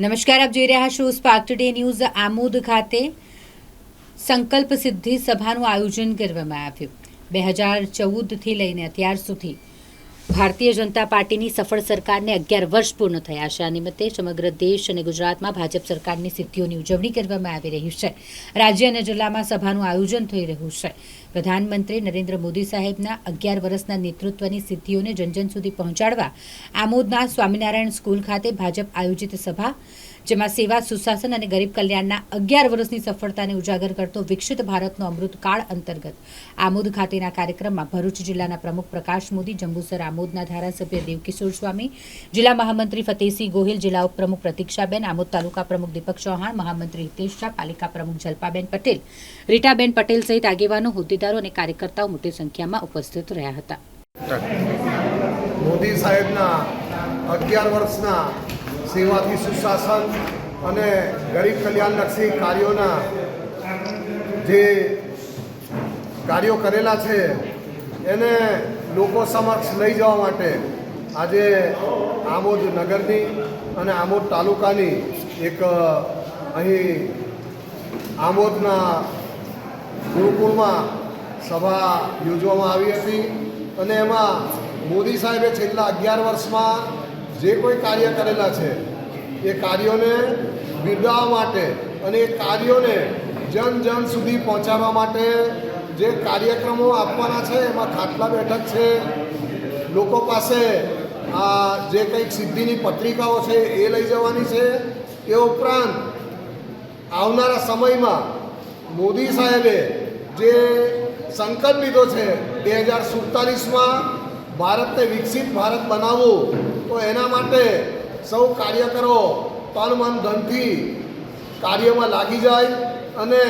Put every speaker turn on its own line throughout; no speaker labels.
નમસ્કાર, આપ જોઈ રહ્યા છો સ્પાર્ક ટુડે ન્યૂઝ આમોદ ખાતે સંકલ્પ સિદ્ધિ સભાનું આયોજન કરવામાં આવ્યું. બે હજાર ચૌદથી લઈને અત્યાર સુધી ભારતીય જનતા પાર્ટીની સફળ સરકારને અગિયાર વર્ષ પૂર્ણ થયા છે. આ નિમિત્તે સમગ્ર દેશ અને ગુજરાતમાં ભાજપ સરકારની સિદ્ધિઓની ઉજવણી કરવામાં આવી રહી છે. રાજ્ય અને જિલ્લામાં સભાનું આયોજન થઈ રહ્યું છે. પ્રધાનમંત્રી નરેન્દ્ર મોદી સાહેબના અગિયાર વર્ષના નેતૃત્વની સિદ્ધિઓને જનજન સુધી પહોંચાડવા આમોદના સ્વામિનારાયણ સ્કૂલ ખાતે ભાજપ આયોજિત સભા જેમાં સેવા, સુશાસન અને ગરીબ કલ્યાણના અગિયાર વર્ષની સફળતાને ઉજાગર કરતો વિકસિત ભારતનો અમૃતકાળ અંતર્ગત. આમોદ ખાતેના કાર્યક્રમમાં ભરૂચ જિલ્લાના પ્રમુખ પ્રકાશ મોદી, જંબુસર આમોદના ધારાસભ્ય દેવકિશોર સ્વામી, જિલ્લા મહામંત્રી ફતેહસિંહ ગોહિલ, જિલ્લા ઉપપ્રમુખ પ્રતિક્ષાબેન, આમોદ તાલુકા પ્રમુખ દીપક ચૌહાણ, મહામંત્રી હિતેશ શાહ, પાલિકા પ્રમુખ જલ્પાબેન પટેલ, રીટાબેન પટેલ સહિત આગેવાનો, હોદ્દેદારો અને કાર્યકર્તાઓ મોટી સંખ્યામાં ઉપસ્થિત રહ્યા હતા.
મોદી સાહેબના અગિયાર વર્ષના સેવાથી સુશાસન અને ગરીબ કલ્યાણલક્ષી કાર્યોના જે કાર્યો કરેલા છે, એને લોકો સમક્ષ લઈ જવા માટે આજે આમોદ નગરની અને આમોદ તાલુકાની એક અહીં આમોદના ગુરુકુળમાં સભા યોજવામાં આવી હતી અને એમાં મોદી સાહેબે છેલ્લા અગિયાર વર્ષમાં જે કોઈ કાર્ય કરેલા છે, એ કાર્યોને બિરદાવવા માટે અને એ કાર્યોને જન જન સુધી પહોંચાડવા માટે જે કાર્યક્રમો આપવાના છે, એમાં ખાટલા બેઠક છે. લોકો પાસે આ જે કંઈક સિદ્ધિની પત્રિકાઓ છે, એ લઈ જવાની છે. એ ઉપરાંત આવનારા સમયમાં મોદી સાહેબે જે સંકલ્પ લીધો છે, બે હજાર સુડતાલીસમાં ભારતને વિકસિત ભારત બનાવવું તો એના માટે સૌ કાર્યકરો તન મન ધનથી કાર્યમાં લાગી જાય અને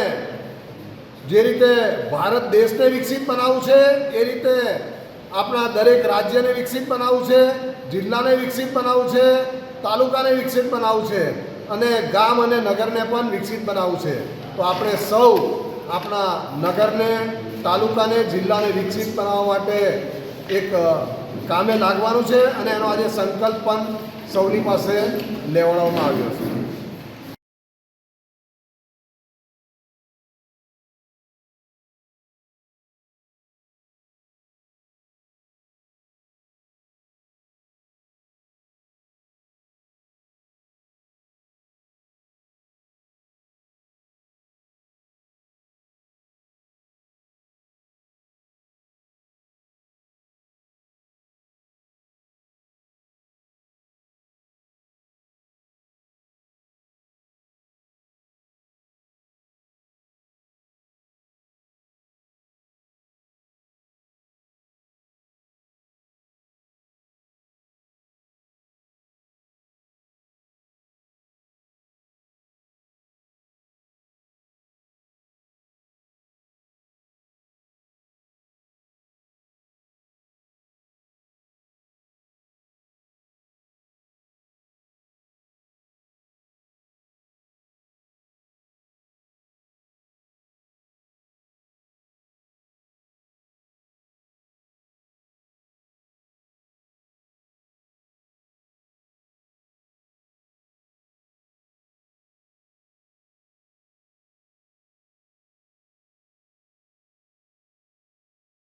જે રીતે ભારત દેશને વિકસિત બનાવવું છે, એ રીતે આપણા દરેક રાજ્યને વિકસિત બનાવવું છે, જિલ્લાને વિકસિત બનાવવું છે, તાલુકાને વિકસિત બનાવવું છે અને ગામ અને નગરને પણ વિકસિત બનાવવું છે. તો આપણે સૌ આપણા નગરને, તાલુકાને, જિલ્લાને વિકસિત બનાવવા માટે એક કામે લાગવાનું છે અને એનો આજે સંકલ્પ પણ સૌની પાસે લેવડાવવામાં આવ્યો છે.